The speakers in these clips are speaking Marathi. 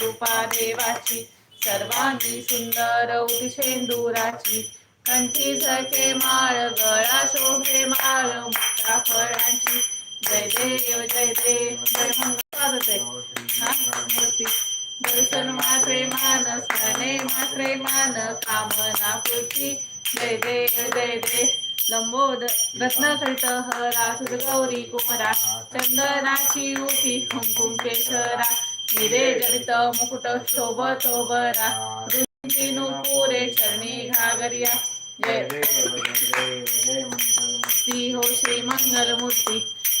कृपा देवाची सर्वांगी सुंदर उदिशेंदुराची कंठी झके माळ गळा शोभे माळ मुक्ता फळांची. जय देव जय देव जय मंगल. मूर्ती. दर्शन मात्रे मान स्मरणे मात्रे मान कामना पूर्ती. जय देव जय देव. लंबोद रत्नकरित हरा गौरी कुमरा. चंदनाची उठी कुंकुम केशरा. हिरे जडित मुकुट शोभत ओबरा रुंदी नुपुरे चरणी घागरिया. जय. श्री हो श्री मंगल मूर्ती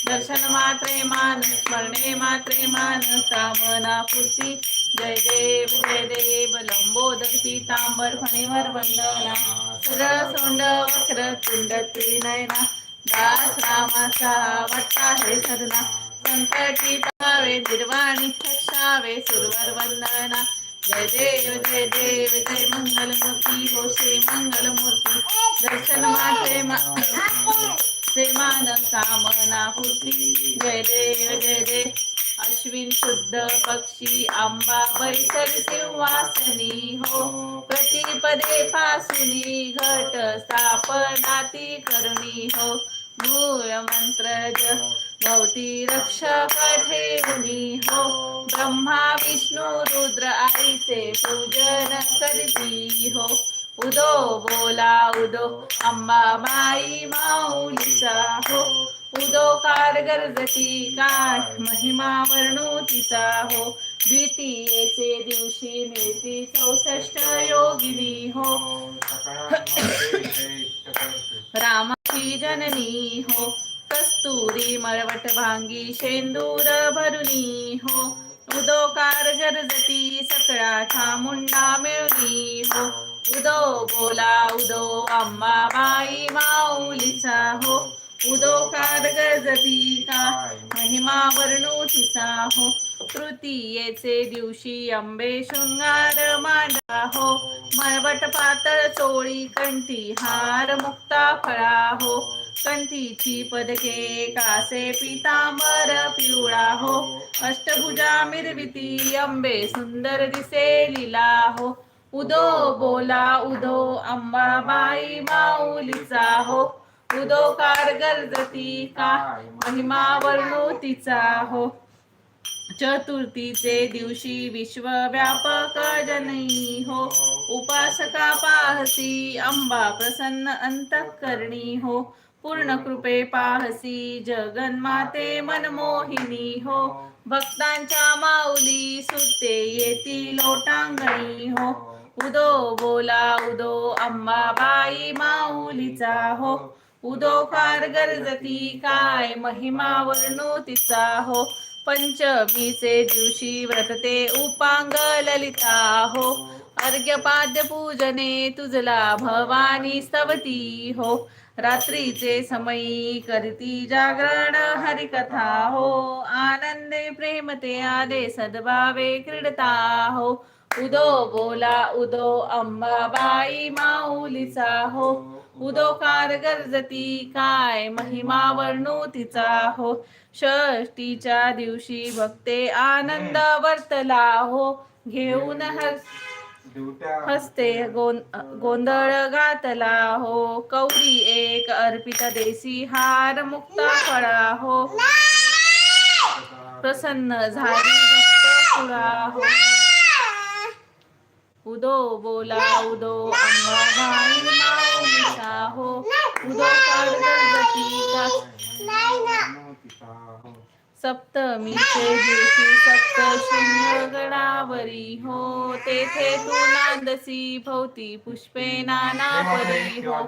दर्शन मात्रे मान स्मरणे मात्रे मान कामना पूर्ती. जय देव जय देव लंबोदर पीतांबर फणीवर वंदना. सरळ सोंड वक्र तुंड त्रिनयना दास रामाचा वट्टा हे सरना. संकटी निर्वाणी सुरवर वंदना जय देव जय देव जय मंगल मूर्ती हो श्री मंगल मूर्ती दर्शन माते मा प्रेमान कामना पूर्ती जय देव जय देव. अश्विन शुद्ध पक्षी आंबा बैसर सिंहासनी हो. प्रतिपदे पासुनी घट स्थापनाती करुणी हो. मूळ मंत्र भवती रक्षक ठेवणी हो. ब्रह्मा विष्णू रुद्र आईचे पूजन करती हो. उदो बोला उदो. अंबा माई माऊलीचा हो. उदो कार गरजती काय महिमा वर्णू तिचा हो. द्वितीयेचे दिवशी मिळती चौसष्ट योगिनी हो. रामाची जननी हो. कस्तुरी मळवट भांगी शेंदूर भरुनी हो. उदोकार गरजती सकळाचा मुंडा मिळणी हो. उदो बोला उदो आंबा बाई माऊलीचा हो. उदो कार गरजती का महिमा वर्णू तिचा हो. तृतीयेचे दिवशी अंबे शृंगार मांडा हो. मळवट पातळ चोळी कंठी हार मुक्ता फळा हो. कंठीची पदके कासे पितांबर पिवळा हो. अष्टभुजा मिरविती अंबे सुंदर दिसे लीला हो. उदो बोला उदो अंबाबाई माऊलीचा हो उदो कार गरजती का? महिमा वर्णू तिचा हो. चतुर्थीचे दिवशी विश्वव्यापक जनई हो. उपासका पाहसी अंबा प्रसन्न अंतःकरणी हो. पूर्ण कृपे पाहसी जगन्माते मनमोहिनी हो. भक्तांच्या माऊली सुते येती लोटांगणी हो. उदो बोला उदो अंबाबाई माऊलीचा हो. उदो कार गरजती काय महिमा वर्णो तिचा हो. पंचमीचे दिवशी व्रतते उपांग ललिता हो. अर्घ्यपाद्य पूजने तुझला भवानी स्तवती हो. रात्रीचे समयी करती जागरण हरिकथा हो. आनंदे प्रेमते आदे सद्भावे क्रीडता हो. उदो बोला उदो अंबाबाई माऊलीचा हो. उदो कार गरजती काय महिमा वर्णू तिचा हो. षष्टीच्या दिवशी भक्ते आनंद वर्तला हो. घेऊन हस हसते गोंधळ घातला हो कौरी एक अर्पित देसी हार मुक्ता फळा हो. प्रसन्न झाली भक्त हो. उदो बोला उदो माऊलीचा हो. उदो का सप्तमीचे दिवशी गडावरी हो तेथे तू नांदसी भोवती पुष्पे नाना परी हो.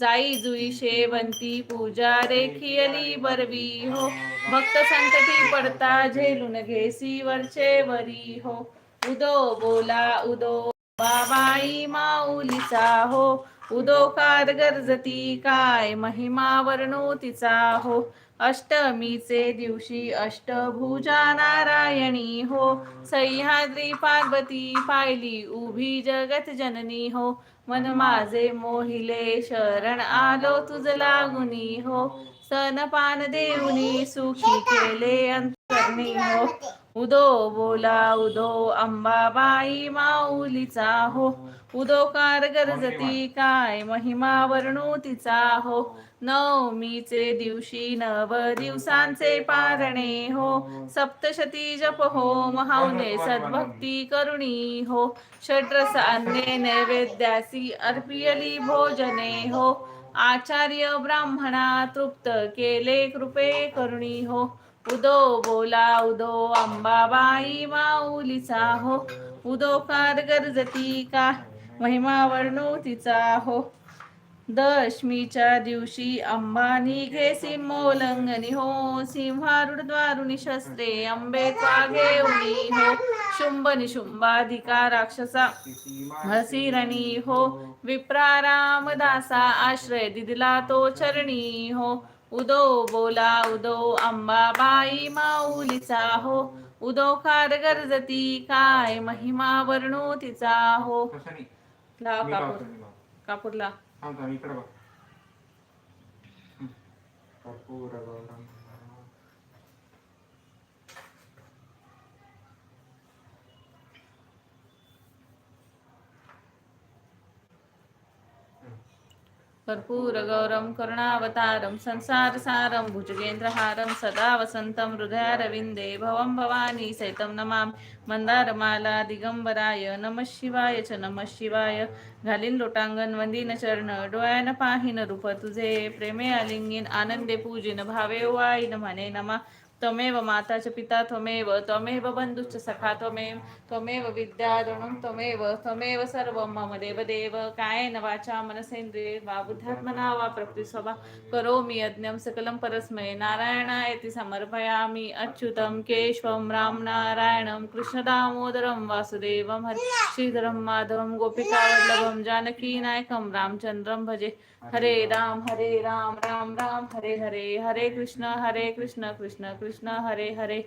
जाई जुई शेवंती पूजा रेखियली बरवी हो. भक्त संकटी पडता झेलून घेसी वरचे वरी हो. उदो बोला उदो बाबाई माऊलीचा हो. उदो कार गरजती काय महिमा वर्णू तिचा हो. अष्टमीचे दिवशी अष्टभुजा नारायणी हो. सह्याद्री पार्वती पाहिली उभी जगत जननी हो. मन माझे मोहिले शरण आलो तुझ लागुनी हो. सनपान देऊनी सुखी केले अंतरणी हो. उदो बोला उदो अंबाबाई माऊलीचा हो. उदोकार गरजती काय महिमा वर्णू तिचा हो. नवमीचे दिवशी नव दिवसांचे पारणे हो. सप्तशती जप हो महावने सद्भक्ती करुणी हो. षड्रस अन्ने नैवेद्यासी अर्पियली भोजने हो. आचार्य ब्राह्मणा तृप्त केले कृपे करुणी हो. उदो बोला उदो अंबाबाई माऊलीचा हो उदो कार गरजती का? महिमा वर्णू तिचा हो. दशमीच्या दिवशी अंबा निघे सिंहोल्लंघनी हो. सिंहारुढ द्वारुणी शस्त्रे अंबे घेऊनी हो. शुंभ निशुंभाधिका राक्षसा हसिरणी हो. विप्रा रामदासा आश्रय दिदिला तो चरणी हो. उदो बोला उदो अंबाबाई माऊलीचा हो. उदोकार गरजती काय महिमा वर्णू तिचा हो. लाव मी कापूर. कापूरला. कर्पूरगौरं करुणावतारं संसारसारं भुजगेन्द्रहारं सदा वसन्तं हृदयारविन्दे भवं भवानी सहितं नमामि। मन्दारमाला दिगंबराय नमः शिवाय च नमः शिवाय। घालीन लोटांगण वंदीन चरण डोळ्यानं पाहिन रूप तुझे। प्रेमे आलिंगीन आनंदे पूजिन भावे वाईन म्हणे नमा। त्वमेव माता च पिता त्वमेव त्वमेव बन्धुश्च सखा त्वमेव त्वमेव विद्याधनं त्वमेव त्वमेव सर्वं मम देवदेव. कायेन वाचा मनसेन्द्रिये वा बुद्ध्यात्मना वा प्रकृतिस्वभा. करोमि यज्ञं सकलं परस्मै नारायणायति समर्पयामि अच्युतं केशवं रामनारायणं कृष्णदामोदरं वासुदेवं हरि श्रीधरं माधवं गोपिकावल्लभं जानकीनायकं रामचन्द्रं भजे. हरे राम हरे राम राम राम हरे हरे. हरे कृष्ण हरे कृष्ण कृष्ण. कृष्ण हरे हरे.